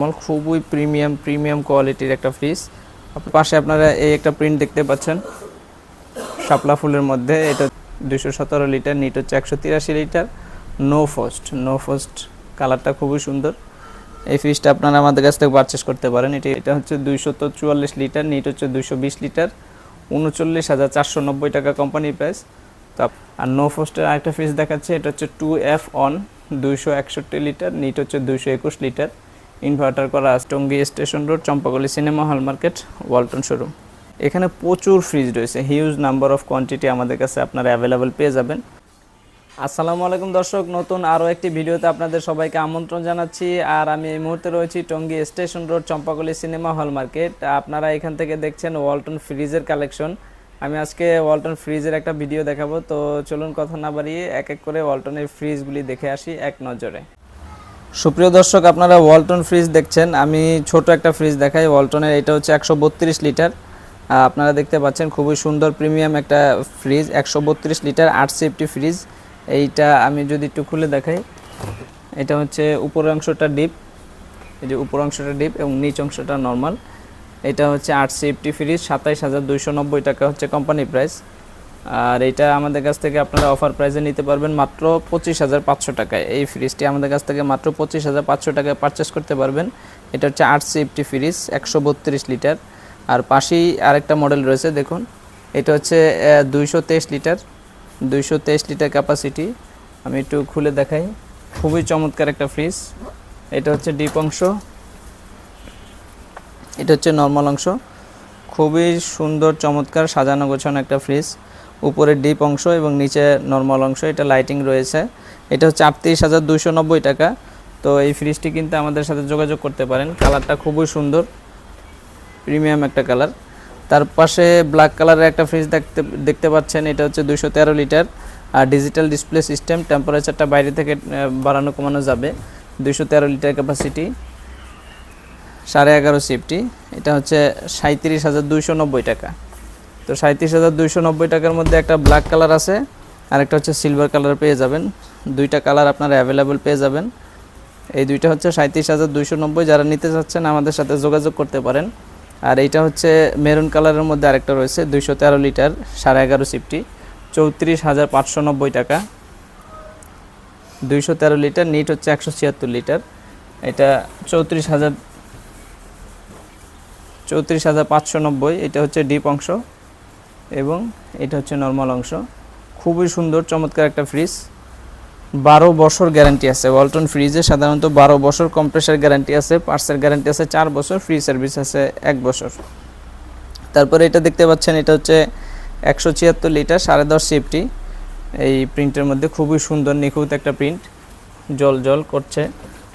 মাল খুবই premium premium কোয়ালিটির একটা ফ্রিজ পাশে আপনারা এই একটা প্রিন্ট দেখতে পাচ্ছেন। শাপলা ফুলের মধ্যে এটা দুশো সতেরো লিটার নিট হচ্ছে একশো তিরাশি litre no frost no frost কালারটা খুবই সুন্দর। এই ফ্রিজটা আপনারা আমাদের কাছ থেকে পারচেস করতে পারেন। এটি, এটা হচ্ছে দুইশো তো চুয়াল্লিশ লিটার নিট হচ্ছে দুইশো বিশ লিটার উনচল্লিশ হাজার চারশো নব্বই টাকা কোম্পানি প্রাইস তো আর নো ফোস্টের আরেকটা ফ্রিজ দেখাচ্ছে। এটা হচ্ছে টু এফ অন দুইশো একষট্টি লিটার নিট হচ্ছে দুইশো একুশ লিটার ইনভার্টার করা আছে। Tongi station road Champakali cinema hall market, Walton showroom. এখানে প্রচুর ফ্রিজ রয়েছে। হিউজ নাম্বার অফ কোয়ান্টিটি আমাদের কাছে আপনারা অ্যাভেলেবেল পেয়ে যাবেন। আসসালামু আলাইকুম দর্শক, নতুন আরও একটি ভিডিওতে আপনাদের সবাইকে আমন্ত্রণ জানাচ্ছি। আর আমি এই মুহূর্তে রয়েছি Tongi station road Champakali cinema hall market. আপনারা এখান থেকে দেখছেন ওয়ালটন ফ্রিজের কালেকশন আমি আজকে ওয়ালটন ফ্রিজের একটা ভিডিও দেখাবো। তো চলুন কথা না বাড়িয়ে এক এক করে ওয়ালটনের ফ্রিজগুলি দেখে আসি এক নজরে। সুপ্রিয় দর্শক, আপনারা ওয়ালটন ফ্রিজ দেখছেন। আমি ছোট একটা ফ্রিজ দেখাই। ওয়ালটনের এটা হচ্ছে একশো বত্রিশ লিটার। আপনারা দেখতে পাচ্ছেন খুবই সুন্দর প্রিমিয়াম একটা ফ্রিজ একশো বত্রিশ লিটার আট সেফটি ফ্রিজ এইটা আমি যদি একটু খুলে দেখাই। এটা হচ্ছে উপর অংশটা ডিপ এই যে উপর অংশটা ডিপ এবং নিচ অংশটা নর্মাল এটা হচ্ছে আট সেফটি ফ্রিজ সাতাইশ হাজার দুইশো নব্বই টাকা হচ্ছে কোম্পানি প্রাইস আর এটা আমাদের কাছ থেকে আপনারা অফার প্রাইসে নিতে পারবেন মাত্র পঁচিশ হাজার পাঁচশো টাকায়। এই ফ্রিজটি আমাদের কাছ থেকে মাত্র পঁচিশ হাজার পাঁচশো টাকায় পারচেস করতে পারবেন। এটা হচ্ছে আট সেফটি ফ্রিজ একশো বত্রিশ লিটার আর পাশেই আরেকটা মডেল রয়েছে, দেখুন। এটা হচ্ছে দুইশো তেইশ লিটার দুইশো তেইশ লিটার ক্যাপাসিটি আমি একটু খুলে দেখাই। খুবই চমৎকার একটা ফ্রিজ এটা হচ্ছে ডিপ অংশ। এটা হচ্ছে নর্মাল অংশ। খুবই সুন্দর, চমৎকার, সাজানো গোছানো একটা ফ্রিজ উপরে ডিপ অংশ এবং নিচে নর্মাল অংশ, এটা লাইটিং রয়েছে। এটা হচ্ছে আটত্রিশ হাজার দুইশো নব্বই টাকা। তো এই ফ্রিজটি কিন্তু আমাদের সাথে যোগাযোগ করতে পারেন। কালারটা খুবই সুন্দর, প্রিমিয়াম একটা কালার। তার পাশে ব্ল্যাক কালারের একটা ফ্রিজ দেখতে দেখতে পাচ্ছেন, এটা হচ্ছে দুশো তেরো লিটার। আর ডিজিটাল ডিসপ্লে সিস্টেম, টেম্পারেচারটা বাইরে থেকে বাড়ানো কমানো যাবে। দুশো তেরো লিটার ক্যাপাসিটি। সাড়ে এগারো সিফটি। এটা হচ্ছে সাঁত্রিশ হাজার দুইশো নব্বই টাকা। তো সাঁত্রিশ হাজার দুইশো নব্বই টাকার মধ্যে একটা ব্ল্যাক কালার আছে আর একটা হচ্ছে সিলভার কালার পেয়ে যাবেন। দুইটা কালার আপনারা অ্যাভেলেবেল পেয়ে যাবেন। এই দুইটা হচ্ছে সাঁত্রিশ হাজার দুইশো নব্বই, যারা নিতে চাচ্ছেন আমাদের সাথে যোগাযোগ করতে পারেন। আর এইটা হচ্ছে মেরুন কালারের মধ্যে আরেকটা রয়েছে, দুইশো তেরো লিটার সাড়ে এগারো সিফটি চৌত্রিশ হাজার পাঁচশো নব্বই টাকা। দুইশো তেরো লিটার নিট হচ্ছে একশো ছিয়াত্তর লিটার এটা চৌত্রিশ হাজার চৌত্রিশ হাজার পাঁচশো নব্বই, এটা হচ্ছে ডিপ অংশ। এবং এটা হচ্ছে নর্মাল অংশ। খুবই সুন্দর, চমৎকার একটা ফ্রিজ বারো বছর গ্যারান্টি আছে। ওয়ালটন ফ্রিজে সাধারণত বারো বছর কম্প্রেসার গ্যারান্টি আছে পার্সের গ্যারান্টি আছে, চার বছর ফ্রি সার্ভিস আছে, এক বছর। তারপরে এটা দেখতে পাচ্ছেন, এটা হচ্ছে একশো ছিয়াত্তর লিটার সাড়ে দশ সিফটি এই প্রিন্টের মধ্যে খুবই সুন্দর, নিখুঁত একটা প্রিন্ট জল জল করছে।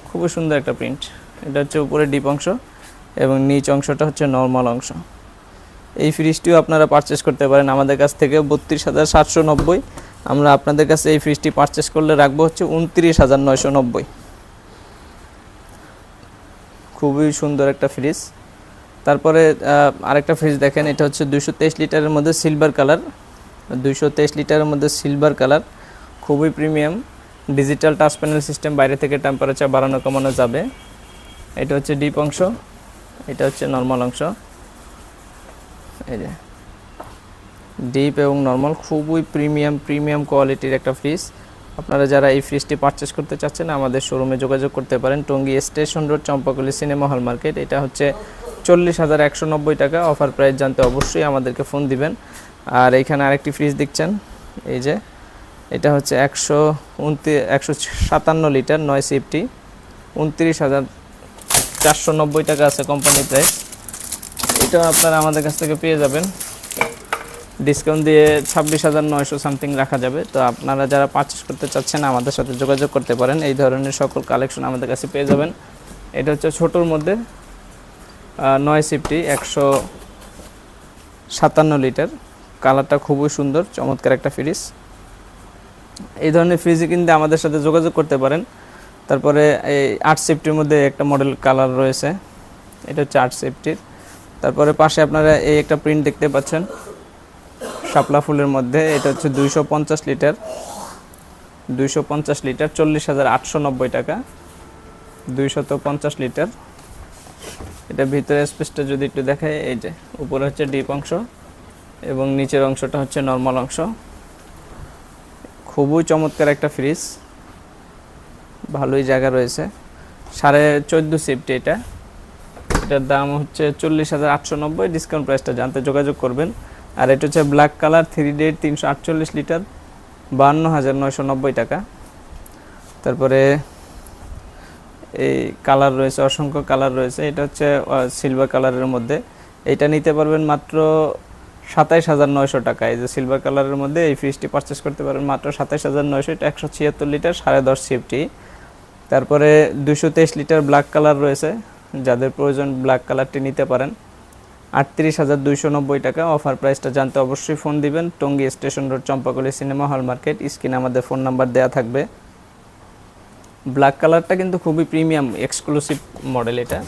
খুবই সুন্দর একটা প্রিন্ট এটা হচ্ছে উপরে ডিপ অংশ এবং নিচ অংশটা হচ্ছে নর্মাল অংশ। এই ফ্রিজটিও আপনারা পারচেস করতে পারেন। আমাদের কাছ থেকে বত্রিশ হাজার সাতশো নব্বই। আমরা আপনাদের কাছে এই ফ্রিজটি পারচেস করলে রাখব হচ্ছে উনত্রিশ হাজার নয়শো নব্বই। খুবই সুন্দর একটা ফ্রিজ তারপরে আরেকটা ফ্রিজ দেখেন, এটা হচ্ছে দুশো তেইশ লিটারের মধ্যে সিলভার কালার দুশো তেইশ লিটারের মধ্যে সিলভার কালার খুবই premium digital touch panel system বাইরে থেকে টেম্পারেচার বাড়ানো কমানো যাবে। এটা হচ্ছে ডিপ অংশ। এটা হচ্ছে নর্মাল অংশ। এই যে ডিপ এবং নর্মাল খুবই প্রিমিয়াম প্রিমিয়াম কোয়ালিটির একটা ফ্রিজ আপনারা যারা এই ফ্রিজটি পারচেস করতে চাচ্ছেন, আমাদের শোরুমে যোগাযোগ করতে পারেন। Tongi station road, Champakali cinema hall market এটা হচ্ছে চল্লিশ হাজার একশো নব্বই টাকা। অফার প্রাইস জানতে অবশ্যই আমাদেরকে ফোন দিবেন। আর এখানে আরেকটি ফ্রিজ দেখছেন। এই যে, এটা হচ্ছে একশো উনত্রিশ একশো সাতান্ন লিটার নয় সিফটি উনত্রিশ হাজার চারশো নব্বই টাকা আছে কোম্পানি প্রাইস এটা আপনারা আমাদের কাছ থেকে পেয়ে যাবেন। ডিসকাউন্ট দিয়ে ছাব্বিশ হাজার নয়শো সামথিং রাখা যাবে। তো আপনারা যারা পারচেস করতে চাচ্ছেন, আমাদের সাথে যোগাযোগ করতে পারেন। এই ধরনের সকল কালেকশন আমাদের কাছে পেয়ে যাবেন। এটা হচ্ছে ছোটোর মধ্যে নয় সিফটি, একশো সাতান্ন লিটার। কালারটা খুবই সুন্দর, চমৎকার একটা ফ্রিজ এই ধরনের ফ্রিজে কিন্তু আমাদের সাথে যোগাযোগ করতে পারেন। তারপরে এই আট সেফটির মধ্যে একটা মডেল কালার রয়েছে। এটা হচ্ছে আট সেফটির। তারপরে পাশে আপনারা এই একটা প্রিন্ট দেখতে পাচ্ছেন। শাপলা ফুলের মধ্যে, এটা হচ্ছে দুইশো পঞ্চাশ লিটার। দুইশো পঞ্চাশ লিটার, চল্লিশ হাজার আটশো নব্বই টাকা। দুইশত পঞ্চাশ লিটার। এটা ভিতরে স্পেসটা যদি একটু দেখায় এই যে, উপরে হচ্ছে ডিপ অংশ এবং নিচের অংশটা হচ্ছে নর্মাল অংশ। খুবই চমৎকার একটা ফ্রিজ ভালোই জায়গা রয়েছে। সাড়ে চোদ্দ সিফটি এটা। এটার দাম হচ্ছে চল্লিশ হাজার আটশো নব্বই। ডিসকাউন্ট প্রাইসটা জানতে যোগাযোগ করবেন। আর এটা হচ্ছে ব্ল্যাক কালার থ্রি ডেট তিনশো আটচল্লিশ লিটার বান্ন হাজার নয়শো নব্বই টাকা। তারপরে এই কালার রয়েছে, অসংখ্য কালার রয়েছে। এটা হচ্ছে সিলভার কালারের মধ্যে। এটা নিতে পারবেন মাত্র সাতাইশ হাজার নয়শো টাকা। এই যে সিলভার কালারের মধ্যে এই ফ্রিজটি পারচেস করতে পারবেন মাত্র সাতাইশ হাজার নয়শো। এটা একশো ছিয়াত্তর লিটার সাড়ে দশ সিফটি তারপরে দুশো তেইশ লিটার ব্ল্যাক কালার রয়েছে। যাদের প্রয়োজন ব্ল্যাক কালারটি নিতে পারেন। আটত্রিশ হাজার দুইশো নব্বই টাকা অফার প্রাইসটা জানতে অবশ্যই ফোন দিবেন। Tongi station road, Champakali cinema hall market. স্ক্রিনে আমাদের ফোন নাম্বার দেওয়া থাকবে। ব্ল্যাক কালারটা কিন্তু খুবই প্রিমিয়াম এক্সক্লুসিভ মডেল এটা।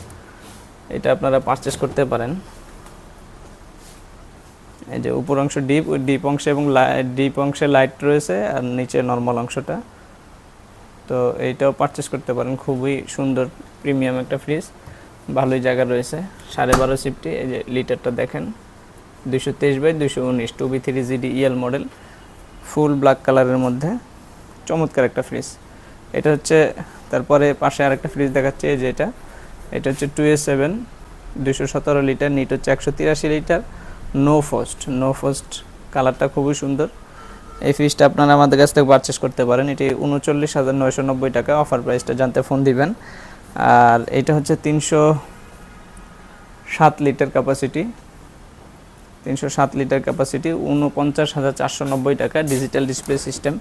এটা আপনারা পারচেস করতে পারেন। এই যে উপর অংশ ডিপ ডিপ অংশে এবং ডিপ অংশে লাইট রয়েছে আর নিচে নর্মাল অংশটা। তো এইটাও পারচেস করতে পারেন। খুবই সুন্দর প্রিমিয়াম একটা ফ্রিজ ভালোই জায়গা রয়েছে। সাড়ে বারো সিফটি এই যে লিটারটা দেখেন। দুশো তেইশ বাই দুশো উনিশ two B three GD EL model full black কালারের মধ্যে। চমৎকার একটা ফ্রিজ এটা হচ্ছে, তারপরে পাশে আরেকটা ফ্রিজ দেখাচ্ছে, এই যে এটা। এটা হচ্ছে টু এ সেভেন দুশো সতেরো লিটার নিট হচ্ছে একশো তিরাশি litre no frost no frost কালারটা খুবই সুন্দর। এই ফ্রিজটা আপনারা আমাদের কাছ থেকে পারচেস করতে পারেন। এটি উনচল্লিশ হাজার নয়শো নব্বই টাকা অফার প্রাইসটা জানতে ফোন দিবেন। আর এটা হচ্ছে তিনশো সাত লিটার ক্যাপাসিটি তিনশো সাত লিটার ক্যাপাসিটি উনপঞ্চাশ হাজার চারশো নব্বই টাকা ডিজিটাল ডিসপ্লে সিস্টেম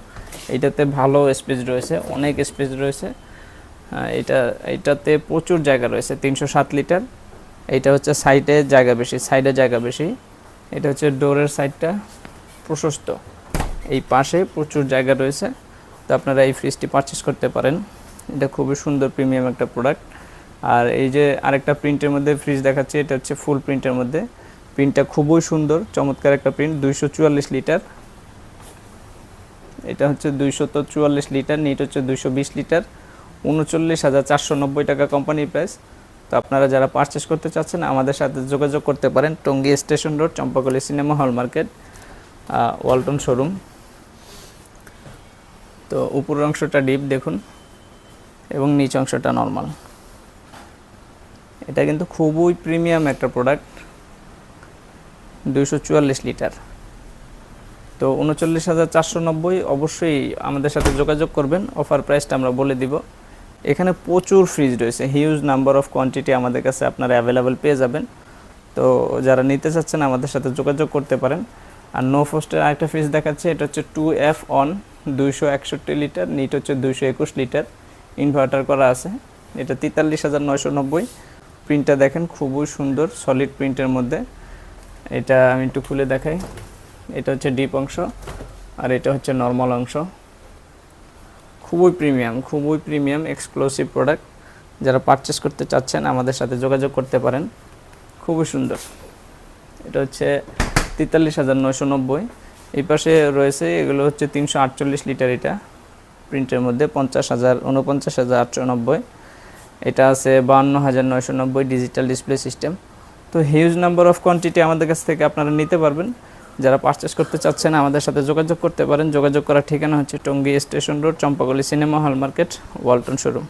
এইটাতে ভালো স্পেস রয়েছে, অনেক স্পেস রয়েছে। এটা, এটাতে প্রচুর জায়গা রয়েছে, তিনশো সাত লিটার। এইটা হচ্ছে সাইডে জায়গা বেশি সাইডে জায়গা বেশি। এটা হচ্ছে ডোরের সাইডটা প্রশস্ত। এই পাশে প্রচুর জায়গা রয়েছে। তো আপনারা এই ফ্রিজটি পারচেস করতে পারেন। এটা খুবই সুন্দর প্রিমিয়াম একটা প্রোডাক্ট আর এই যে আরেকটা প্রিন্টের মধ্যে ফ্রিজ দেখাচ্ছে, এটা হচ্ছে ফুল প্রিন্টের মধ্যে। প্রিন্টটা খুবই সুন্দর, চমৎকার একটা প্রিন্ট দুইশো চুয়াল্লিশ লিটার। এটা হচ্ছে দুইশো চুয়াল্লিশ লিটার নিট হচ্ছে দুইশো বিশ লিটার। উনচল্লিশ হাজার চারশো নব্বই টাকা কোম্পানি প্রাইস তো আপনারা যারা পারচেস করতে চাচ্ছেন, আমাদের সাথে যোগাযোগ করতে পারেন। Tongi station road, Champakali cinema hall market Walton showroom তো উপরের অংশটা ডিপ দেখুন। এবং নিচ অংশটা নর্মাল এটা কিন্তু খুবই প্রিমিয়াম একটা প্রোডাক্ট দুইশো চুয়াল্লিশ লিটার তো উনচল্লিশ হাজার চারশো নব্বই অবশ্যই আমাদের সাথে যোগাযোগ করবেন অফার প্রাইসটা আমরা বলে দিব। এখানে প্রচুর ফ্রিজ রয়েছে হিউজ নাম্বার অফ কোয়ান্টিটি আমাদের কাছে আপনারা অ্যাভেলেবেল পেয়ে যাবেন। তো যারা নিতে চাচ্ছেন আমাদের সাথে যোগাযোগ করতে পারেন। আর নো ফোস্টের আরেকটা ফ্রিজ দেখাচ্ছে, এটা হচ্ছে টু এফ অন দুইশো একষট্টি লিটার নিট হচ্ছে দুইশো একুশ লিটার ইনভার্টার করা আছে। এটা তেতাল্লিশ হাজার নয়শো নব্বই। প্রিন্টটা দেখেন, খুবই সুন্দর সলিড প্রিন্টের মধ্যে। এটা আমি একটু খুলে দেখাই। এটা হচ্ছে ডিপ অংশ, আর এটা হচ্ছে নর্মাল অংশ। খুবই প্রিমিয়াম খুবই প্রিমিয়াম এক্সক্লুসিভ প্রোডাক্ট যারা পারচেস করতে চাচ্ছেন, আমাদের সাথে যোগাযোগ করতে পারেন। খুবই সুন্দর। এটা হচ্ছে তেতাল্লিশ হাজার নয়শো নব্বই। এই পাশে রয়েছে, এগুলো হচ্ছে তিনশো আটচল্লিশ লিটার এটা। প্রিন্টের মধ্যে পঞ্চাশ হাজার উনপঞ্চাশ হাজার আটশো নব্বই। এটা আছে বান্ন হাজার নয়শো নব্বই ডিজিটাল ডিসপ্লে সিস্টেম তো হিউজ নাম্বার অফ কোয়ান্টিটি আমাদের কাছ থেকে আপনারা নিতে পারবেন। যারা পারচেস করতে চাচ্ছেন আমাদের সাথে যোগাযোগ করতে পারেন। যোগাযোগ করার ঠিকানা হচ্ছে Tongi station road, Champakali cinema hall market Walton showroom